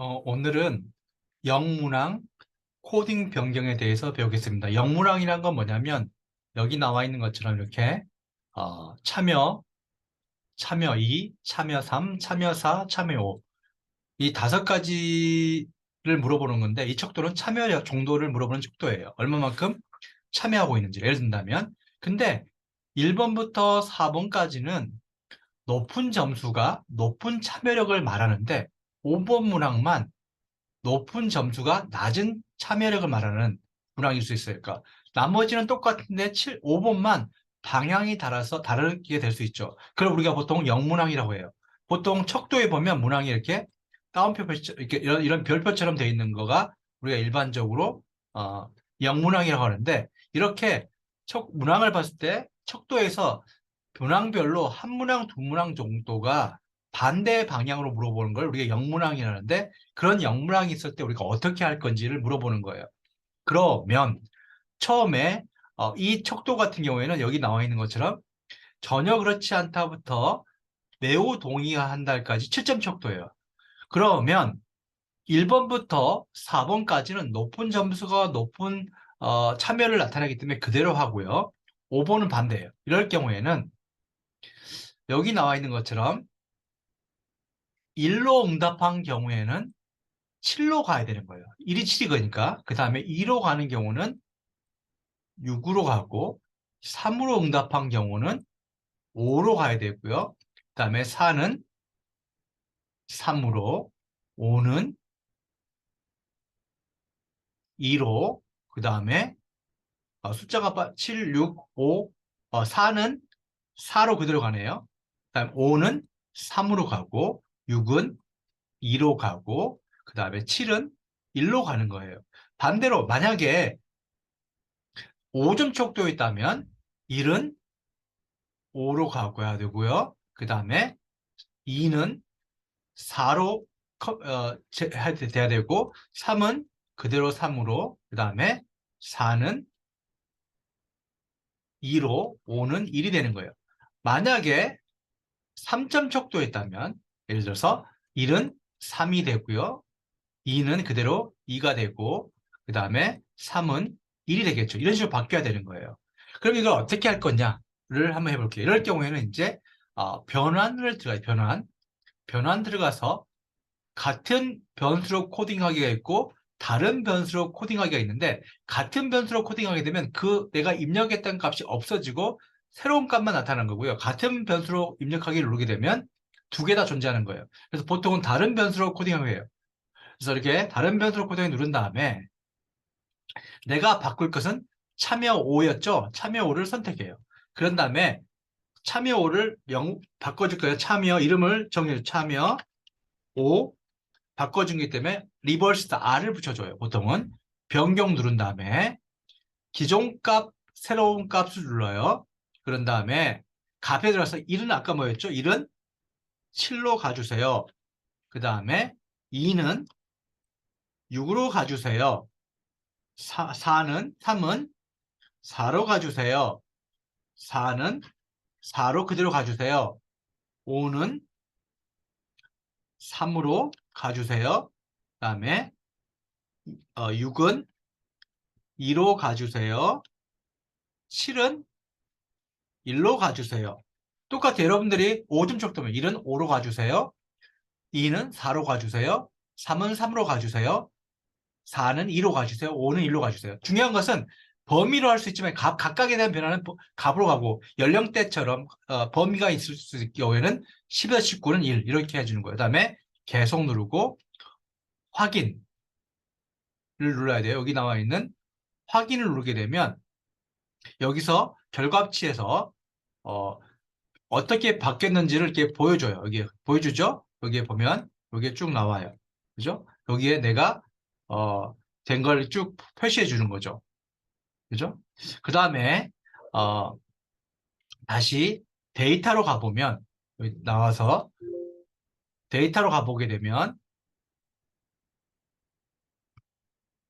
어, 오늘은 영문항 코딩 변경에 대해서 배우겠습니다. 영문항이란 건 뭐냐면 여기 나와 있는 것처럼 이렇게 어, 참여, 참여 2, 참여 3, 참여 4, 참여 5. 이 다섯 가지를 물어보는 건데 이 척도는 참여 정도를 물어보는 척도예요. 얼마만큼 참여하고 있는지. 예를 든다면 근데 1번부터 4번까지는 높은 점수가 높은 참여력을 말하는데 5번 문항만 높은 점수가 낮은 참여력을 말하는 문항일 수 있을까? 나머지는 똑같은데 7, 5번만 방향이 달아서 다르게 될 수 있죠. 그걸 우리가 보통 영문항이라고 해요. 보통 척도에 보면 문항이 이렇게 따옴표 이렇게 이런, 이런 별표처럼 되어 있는 거가 우리가 일반적으로 어, 영문항이라고 하는데 이렇게 척, 문항을 봤을 때 척도에서 문항별로 한 문항, 두 문항 정도가 반대 방향으로 물어보는 걸 우리가 영문항이라는데 그런 영문항이 있을 때 우리가 어떻게 할 건지를 물어보는 거예요. 그러면 처음에 어, 이 척도 같은 경우에는 여기 나와 있는 것처럼 전혀 그렇지 않다부터 매우 동의한다까지 7점 척도예요. 그러면 1번부터 4번까지는 높은 점수가 높은 어, 참여를 나타내기 때문에 그대로 하고요. 5번은 반대예요. 이럴 경우에는 여기 나와 있는 것처럼 1로 응답한 경우에는 7로 가야 되는 거예요. 1이 7이거니까. 그 다음에 2로 가는 경우는 6으로 가고 3으로 응답한 경우는 5로 가야 되고요. 그 다음에 4는 3으로 5는 2로 그 다음에 어, 숫자가 7, 6, 5 어, 4는 4로 그대로 가네요. 그 다음 5는 3으로 가고 6은 2로 가고 그 다음에 7은 1로 가는 거예요. 반대로 만약에 5점 척도에 있다면 1은 5로 가고야 되고요. 그 다음에 2는 4로 어, 돼야 되고 3은 그대로 3으로 그 다음에 4는 2로 5는 1이 되는 거예요. 만약에 3점 척도에 있다면 예를 들어서 1은 3이 되고요. 2는 그대로 2가 되고 그 다음에 3은 1이 되겠죠. 이런 식으로 바뀌어야 되는 거예요. 그럼 이걸 어떻게 할 거냐를 한번 해볼게요. 이럴 경우에는 이제 어, 변환을 들어가요. 변환. 변환 들어가서 같은 변수로 코딩하기가 있고 다른 변수로 코딩하기가 있는데 같은 변수로 코딩하게 되면 그 내가 입력했던 값이 없어지고 새로운 값만 나타나는 거고요. 같은 변수로 입력하기를 누르게 되면 두 개 다 존재하는 거예요. 그래서 보통은 다른 변수로 코딩하고 해요. 그래서 이렇게 다른 변수로 코딩을 누른 다음에 내가 바꿀 것은 참여 5였죠? 참여 5를 선택해요. 그런 다음에 참여 5를 영, 바꿔줄 거예요. 참여 이름을 정해줘. 참여 5 바꿔준 기 때문에 리버스 R을 붙여줘요. 보통은 변경 누른 다음에 기존 값, 새로운 값을 눌러요. 그런 다음에 값에 들어서 1은 아까 뭐였죠? 1은 7로 가주세요. 그 다음에 2는 6으로 가주세요. 4, 4는 3은 4로 가주세요. 4는 4로 그대로 가주세요. 5는 3으로 가주세요. 그 다음에 어, 6은 2로 가주세요. 7은 1로 가주세요. 똑같아요. 여러분들이 5점 척도면 1은 5로 가주세요. 2는 4로 가주세요. 3은 3으로 가주세요. 4는 2로 가주세요. 5는 1로 가주세요. 중요한 것은 범위로 할 수 있지만 각, 각각에 대한 변화는 값으로 가고 연령대처럼 어, 범위가 있을 수 있을 경우에는 10에서 19는 1 이렇게 해주는 거예요. 그 다음에 계속 누르고 확인을 눌러야 돼요. 여기 나와 있는 확인을 누르게 되면 여기서 결과치에서 어, 어떻게 바뀌었는지를 이렇게 보여줘요. 여기 보여주죠? 여기에 보면 여기에 쭉 나와요. 그죠? 여기에 내가 어, 된 걸 쭉 표시해 주는 거죠. 그죠? 그 다음에 어, 다시 데이터로 가보면 나와서 데이터로 가보게 되면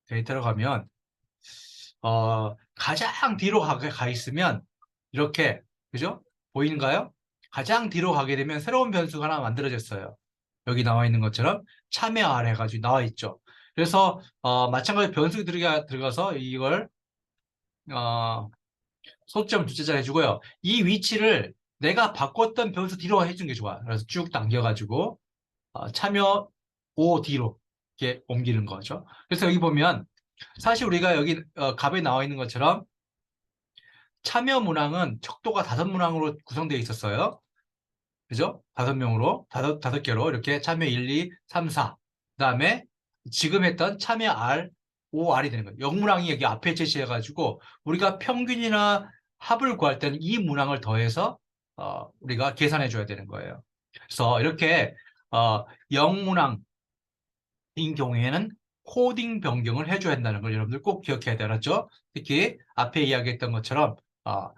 데이터로 가면 어, 가장 뒤로 가, 가 있으면 이렇게 그죠? 보이는가요? 가장 뒤로 가게 되면 새로운 변수가 하나 만들어졌어요. 여기 나와 있는 것처럼 참여 알 해가지고 나와 있죠. 그래서 어, 마찬가지로 변수 들어가, 들어가서 이걸 어, 소점 두 자자 해주고요. 이 위치를 내가 바꿨던 변수 뒤로 해준 게 좋아. 그래서 쭉 당겨가지고 어, 참여 O 뒤로 이렇게 옮기는 거죠. 그래서 여기 보면 사실 우리가 여기 어, 값에 나와 있는 것처럼 참여 문항은 척도가 다섯 문항으로 구성되어 있었어요. 그죠? 다섯 명으로, 다섯, 다섯 개로 이렇게 참여 1, 2, 3, 4. 그 다음에 지금 했던 참여 R, OR이 되는 거예요. 영문항이 여기 앞에 제시해가지고 우리가 평균이나 합을 구할 때는 이 문항을 더해서 어, 우리가 계산해 줘야 되는 거예요. 그래서 이렇게 어, 영문항인 경우에는 코딩 변경을 해줘야 한다는 걸 여러분들 꼭 기억해야 되알죠 특히 앞에 이야기했던 것처럼 어,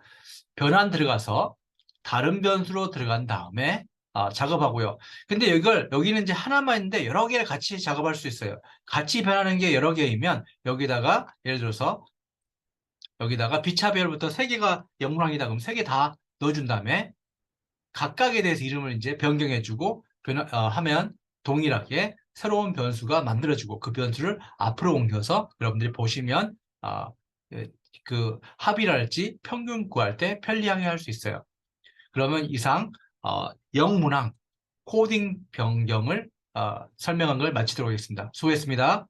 변환 들어가서 다른 변수로 들어간 다음에 어, 작업하고요. 근데 이걸 여기는 이제 하나만 있는데 여러 개를 같이 작업할 수 있어요. 같이 변하는 게 여러 개이면 여기다가 예를 들어서 여기다가 비차별부터 세 개가 영문항이다 그럼 세 개 다 넣어준 다음에 각각에 대해서 이름을 이제 변경해주고 변화, 어, 하면 동일하게 새로운 변수가 만들어지고 그 변수를 앞으로 옮겨서 여러분들이 보시면 아, 예, 그 합이랄지 평균 구할 때 편리하게 할 수 있어요. 그러면 이상 어, 영문항 코딩 변경을 어, 설명한 걸 마치도록 하겠습니다. 수고했습니다.